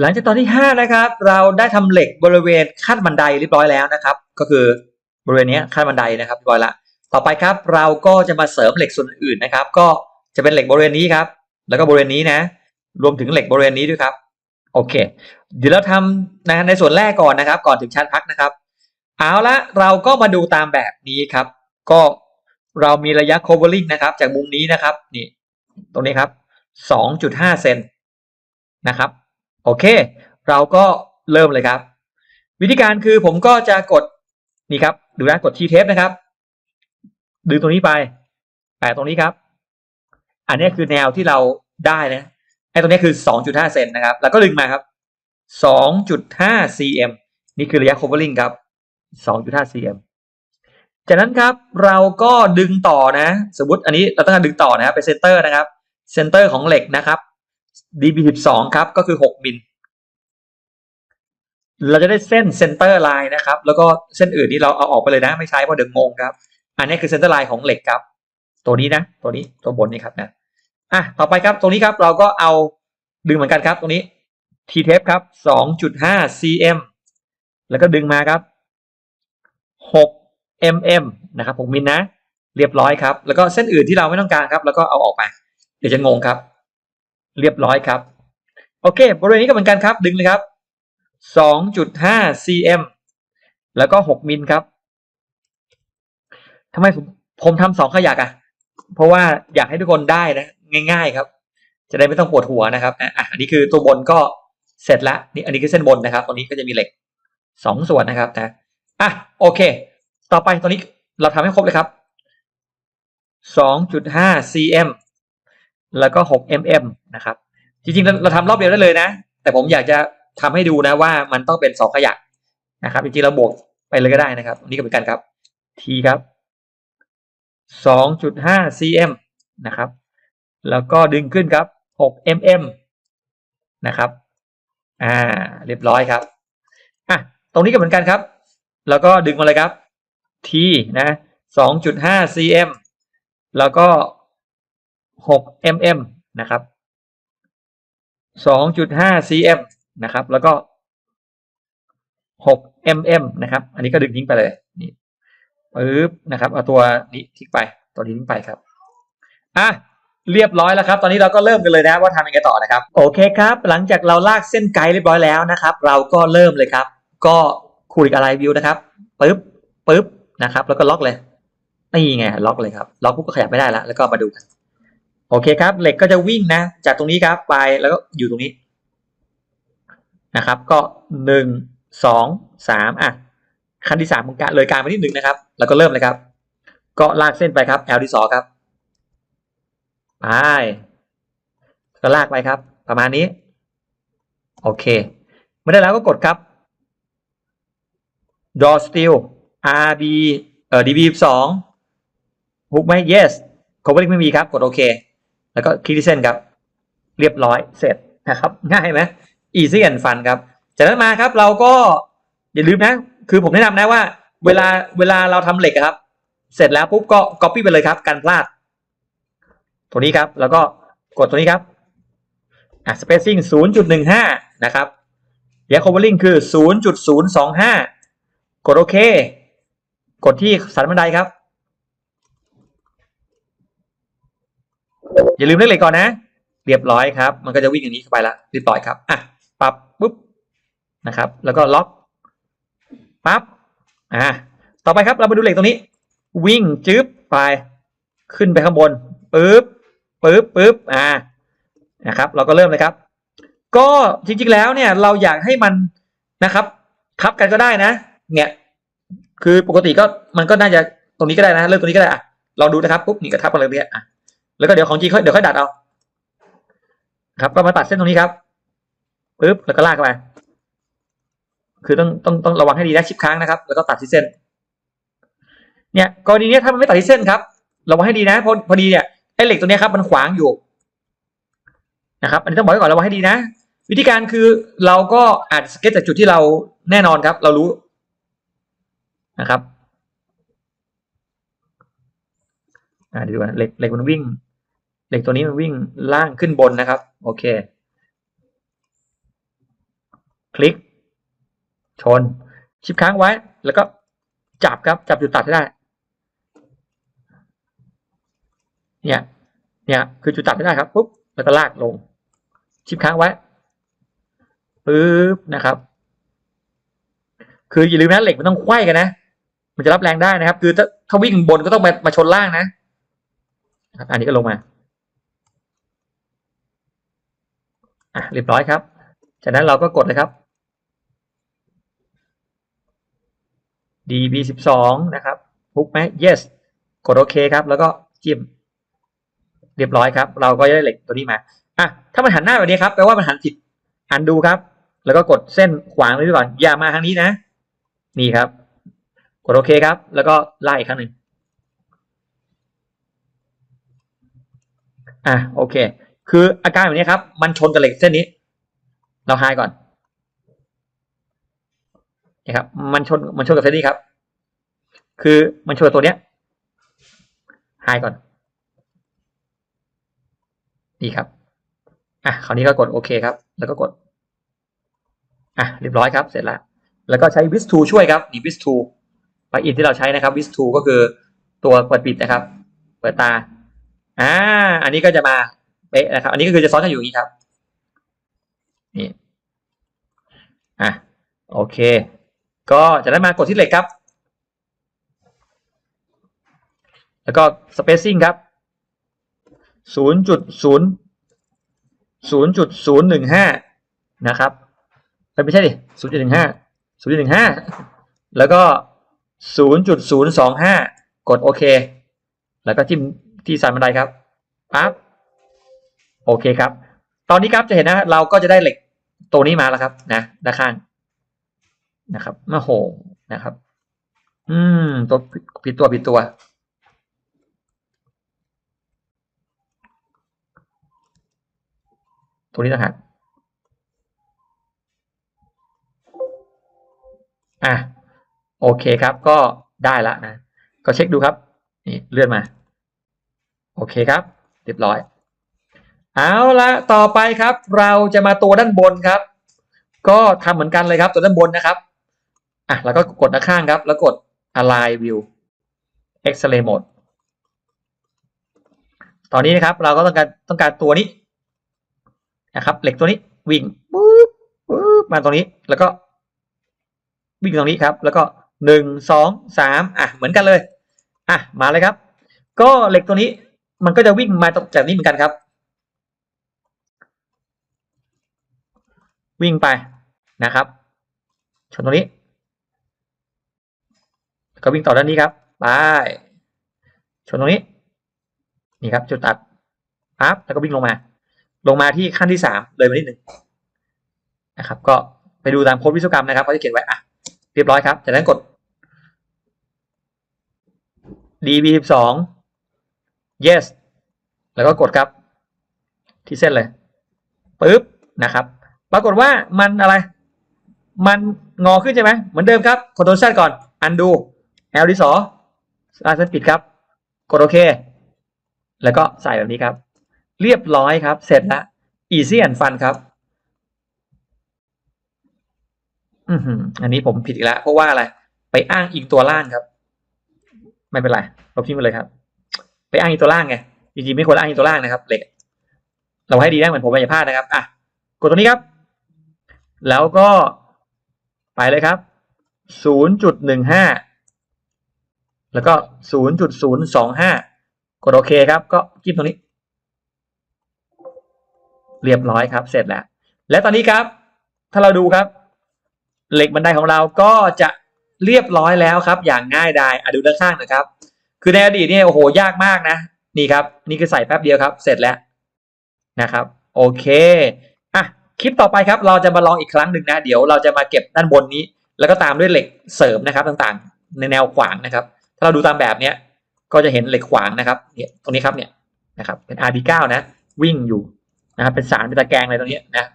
หลังจากตอนที่ห้านะครับ เราได้ทำเหล็กบริเวณขั้นบันไดเรียบร้อยแล้วนะครับ ก็คือบริเวณนี้ขั้นบันไดนะครับเรียบร้อยละ ต่อไปครับเราก็จะมาเสริมเหล็กส่วนอื่นนะครับ ก็จะเป็นเหล็กบริเวณนี้ครับ แล้วก็บริเวณนี้นะ รวมถึงเหล็กบริเวณนี้ด้วยครับโอเค เดี๋ยวเราทำนะในส่วนแรกก่อนนะครับ ก่อนถึงชั้นพักนะครับ เอาละเราก็มาดูตามแบบนี้ครับ ก็เรามีระยะ covering นะครับ จากมุมนี้นะครับ นี่ ตรงนี้ครับ 2.5 เซนนะครับ โอเค เราก็เริ่มเลยครับ วิธีการคือผมก็จะกดนี่ครับ ดูนะกดที่เทปนะครับ ดึงตรงนี้ไปแปะตรงนี้ครับ อันนี้คือแนวที่เราได้นะไอ้ตรงนี้คือ 2.5 เซนนะครับ แล้วก็ดึงมาครับ 2.5 cm นี่คือระยะ covering ครับ 2.5 cm จากนั้นครับเราก็ดึงต่อนะ สมมติอันนี้เราต้องการดึงต่อนะครับเป็นเซนเตอร์นะครับเซนเตอร์ของเหล็กนะครับ db12 ครับก็คือ 6 มิล เราจะได้เส้นเซนเตอร์ไลน์นะครับ แล้วก็เส้นอื่นนี่เราเอาออกไปเลยนะ ไม่ใช้เพราะเดี๋ยวงงครับ อันนี้คือเซนเตอร์ไลน์ของเหล็กครับ ตัวนี้นะ ตัวนี้ตัวบนนี่ครับนะอะต่อไปครับตรงนี้ครับเราก็เอาดึงเหมือนกันครับ ตรงนี้ t tape ครับ 2.5 cm แล้วก็ดึงมาครับ 6 mm นะครับ6มิลนะ เรียบร้อยครับ แล้วก็เส้นอื่นที่เราไม่ต้องการครับ แล้วก็เอาออกมา เดี๋ยวจะงงครับ เรียบร้อยครับ โอเค บริเวณนี้ก็เหมือนกันครับ ดึงเลยครับ 2.5 cm แล้วก็ 6 มิลครับทำไมผมผมทำสองขยักอะ่ะ เพราะว่าอยากให้ทุกคนได้นะ ง่าย ๆครับ จะได้ไม่ต้องปวดหัวนะครับอะอันนี้คือตัวบนก็เสร็จแล้วนี่อันนี้คือเส้นบนนะครับตรงนี้ก็จะมีเหล็กสองส่วนนะครับนะอะโอเค ต่อไปตรงนี้เราทำให้ครบเลยครับ 2.5 cm แล้วก็ 6 mm นะครับ จริงๆ เราทำรอบเดียวได้เลยนะ แต่ผมอยากจะทำให้ดูนะว่ามันต้องเป็นสองขยักนะครับ จริงๆ เราบวกไปเลยก็ได้นะครับนนี้ก็เหมือนกันครับ t ครับ 2.5 cm นะครับ แล้วก็ดึงขึ้นครับ 6 mm นะครับ อ่า เรียบร้อยครับ อะ ตรงนี้ก็เหมือนกันครับ แล้วก็ดึงมาเลยครับ t นะ 2.5 cm แล้วก็ 6 mm นะครับ 2.5 cm นะครับ แล้วก็ 6 mm นะครับ อันนี้ก็ดึงทิ้งไปเลยนี่ปึ๊บนะครับ เอาตัวนี้ทิ้งไป ตัวนี้ทิ้งไปครับ อะเรียบร้อยแล้วครับ ตอนนี้เราก็เริ่มกันเลยนะว่าทำยังไงต่อนะครับ โอเคครับ หลังจากเราลากเส้นไกด์เรียบร้อยแล้วนะครับ เราก็เริ่มเลยครับ ก็คุยกับอะไรวิวนะครับปึ๊บปึ๊บนะครับ แล้วก็ล็อกเลยนี่ไงล็อกเลยครับล็อกปุ๊บก็ขยับไม่ได้แล้วแล้วก็มาดูกัน โอเคครับ เหล็กก็จะวิ่งนะ จากตรงนี้ครับไปแล้วก็อยู่ตรงนี้นะครับ ก็หนึ่งสองสามอะขั้นที่สามของการเลยการไปที่หนึ่งนะครับ แล้วก็เริ่มเลยครับ ก็ลากเส้นไปครับ L ที่สองครับไปก็ลากไปครับ ประมาณนี้ โอเคไม่ได้แล้วก็กดครับ draw steel RB เอ่อ DB สองฮุกไหม yes covering ไม่มีครับ กดโอเค แล้วก็คลิกที่เส้นครับ เรียบร้อยเสร็จนะครับ ง่ายไหม easy and fun ครับ จากนั้นมาครับเราก็อย่าลืมนะ คือผมแนะนำนะว่า เวลาเวลาเราทำเหล็กครับ เสร็จแล้วปุ๊บก็ copy ไปเลยครับกันพลาด ตัวนี้ครับ แล้วก็กดตัวนี้ครับอะ spacing 0.15 นะครับเดี๋ยว covering คือ 0.025 กดโอเค กดที่สันบันไดครับ อย่าลืมเลือกเล็กก่อนนะ เรียบร้อยครับ มันก็จะวิ่งอย่างนี้เข้าไปละเรียบร้อยครับอะปรับปุ๊บนะครับ แล้วก็ล็อกปั๊บอะต่อไปครับเรามาดูเหล็กตรงนี้ วิ่งจึ๊บไปขึ้นไปข้างบนปึ๊บปึ๊บปึ๊บอ่านะครับ เราก็เริ่มเลยครับ ก็จริงๆแล้วเนี่ยเราอยากให้มันนะครับทับกันก็ได้นะเนี่ยคือปกติก็มันก็น่าจะตรงนี้ก็ได้นะ เริ่มตรงนี้ก็ได้อะลองดูนะครับปุ๊บนี่ก็ทับกันเลยเนี่ยอะ แล้วก็เดี๋ยวของจริงค่อยเดี๋ยวค่อยดัดเอา ครับ ก็มาตัดเส้นตรงนี้ครับปึ๊บแล้วก็ลากไปคือต้องต้องต้องระวังให้ดีนะชิปค้างนะครับ แล้วก็ตัดที่เส้น เนี่ยกรณีนี้ถ้ามันไม่ตัดที่เส้นครับระวังให้ดีนะพอพอดีเนี่ยไอ้เหล็กตัวนี้ครับมันขวางอยู่นะครับ อันนี้ต้องบอกไว้ก่อนระวังให้ดีนะ วิธีการคือเราก็อาจสเก็ตจากจุดที่เราแน่นอนครับ เรารู้นะครับอ่าดูนะเหล็กเหล็กมันวิ่ง เหล็กตัวนี้มันวิ่งล่างขึ้นบนนะครับ โอเค คลิก ชน ชิปค้างไว้ แล้วก็จับครับ จับจุดตัดให้ได้ เนี่ย เนี่ย คือจุดตัดให้ได้ครับปุ๊บแล้วก็ลากลง ชิปค้างไว้ปึ๊บนะครับ คืออย่าลืมนะเหล็กมันต้องไขว้กันนะ มันจะรับแรงได้นะครับ คือถ้าถ้าวิ่งบนก็ต้องมามาชนล่างนะนะครับอันนี้ก็ลงมา อะเรียบร้อยครับ จากนั้นเราก็กดเลยครับ db สิบสองนะครับพุกไหม yes กดโอเคครับ แล้วก็จิ้มเรียบร้อยครับ เราก็จะได้เหล็กตัวนี้มาอะถ้ามันหันหน้าแบบนี้ครับแปลว่ามันหันผิดอันดูครับ แล้วก็กดเส้นขวางไว้ก่อน อย่ามาทางนี้นะ นี่ครับ กดโอเคครับ แล้วก็ไล่อีกครั้งหนึ่งอะโอเค คืออาการแบบนี้ครับ มันชนกับเหล็กเส้นนี้ เราไฮก่อนนี่ครับ มันชนมันชนกับเส้นนี้ครับ คือมันชนกับตัวเนี้ยไฮก่อนดีครับอะคราวนี้ก็กดโอเคครับ แล้วก็กดอะเรียบร้อยครับเสร็จแล้ว แล้วก็ใช้ w i s 2ช่วยครับนี่ w i s 2ปลั๊กอินที่เราใช้นะครับ w i s 2ก็คือตัวเปิดปิดนะครับ เปิดตาอ่าอันนี้ก็จะมา เป๊ะนะครับ อันนี้ก็คือจะซ้อนกันอยู่อย่างนี้ครับ นี่ อะ โอเค ก็จะได้มากดที่เหล็กครับ แล้วก็ spacing ครับศูนย์จุดศูนย์ศูนย์จุดศูนย์หนึ่งห้านะครับ ไม่ใช่ดิศูนย์จุดหนึ่งห้าศูนย์จุดหนึ่งห้าแล้วก็ศูนย์จุดศูนย์สองห้ากดโอเค แล้วก็จิ้มที่สันบันไดครับปั๊บ โอเคครับ ตอนนี้ครับจะเห็นนะเราก็จะได้เหล็กตัวนี้มาแล้วครับ นะด้านข้างนะครับมาโหนะครับ อืม ตัวผิดตัวผิดตัว ตัวนี้ต่างหากอะโอเคครับ ก็ได้ละนะ ก็เช็คดูครับ นี่เลื่อนมา โอเคครับ เรียบร้อย เอาละต่อไปครับ เราจะมาตัวด้านบนครับ ก็ทำเหมือนกันเลยครับตัวด้านบนนะครับอะแล้วก็กดด้าข้างครับ แล้วกด align view x-ray mode ตอนนี้นะครับ เราก็ต้องการต้องการตัวนี้นะครับเหล็กตัวนี้วิ่งปุ๊บปุ๊บมาตรงนี้แล้วก็วิ่งตรงนี้ครับ แล้วก็หนึ่งสองสามอะเหมือนกันเลยอะมาเลยครับ ก็เหล็กตัวนี้มันก็จะวิ่งมาจากนี้เหมือนกันครับ วิ่งไปนะครับชนตรงนี้ก็วิ่งต่อด้านนี้ครับไปชนตรงนี้ นี่ครับ จุดตัดปั๊บแล้วก็วิ่งลงมา ลงมาที่ขั้นที่สามเลยมานิดหนึ่งนะครับ ก็ไปดูตามโค้ดวิศวกรรมนะครับเขาจะเขียนไว้อะเรียบร้อยครับจากนั้นกด db สิบสอง yes แล้วก็กดครับ ที่เส้นเลยปึ๊บนะครับ ปรากฏว่ามันอะไร มันงอขึ้นใช่ไหมเหมือนเดิมครับคอนโทรลซก่อน undo l ที่สองลาเส้นปิดครับ กดโอเค แล้วก็ใส่แบบนี้ครับ เรียบร้อยครับ เสร็จล้ว easy and fun ครับอือหืออันนี้ผมผิดอีกแล้วเพราะว่าอะไร ไปอ้างอิงตัวล่างครับ ไม่เป็นไรลบทิ้งไปเลยครับ ไปอ้างอิงตัวล่างไงจริงๆไม่ควรอ้างอิงตัวล่างนะครับเหล็กเราให้ดีนะเหมือนผมอย่าพลาดนะครับอะกดตรงนี้ครับ แล้วก็ไปเลยครับศูนย์จุดหนึ่งห้าแล้วก็ศูนย์จุดศูนย์สองห้ากดโอเคครับ ก็จิ้มตรงนี้ เรียบร้อยครับ เสร็จแล้ว และตอนนี้ครับ ถ้าเราดูครับ เหล็กบันไดของเราก็จะเรียบร้อยแล้วครับ อย่างง่ายดายอะดูด้านข้างนะครับ คือในอดีตเนี่ยโอ้โหยากมากนะ นี่ครับ นี่คือใส่แป๊บเดียวครับ เสร็จแล้วนะครับ โอเค คลิปต่อไปครับเราจะมาลองอีกครั้งหนึ่งนะ เดี๋ยวเราจะมาเก็บด้านบนนี้ แล้วก็ตามด้วยเหล็กเสริมนะครับต่างๆ ในแนวขวางนะครับ ถ้าเราดูตามแบบเนี้ยก็จะเห็นเหล็กขวางนะครับเนี่ยตรงนี้ครับเนี่ยนะครับเป็น RB9 นะ วิ่งอยู่นะครับเป็นสารเป็นตะแกรงอะไรตรงนี้นะ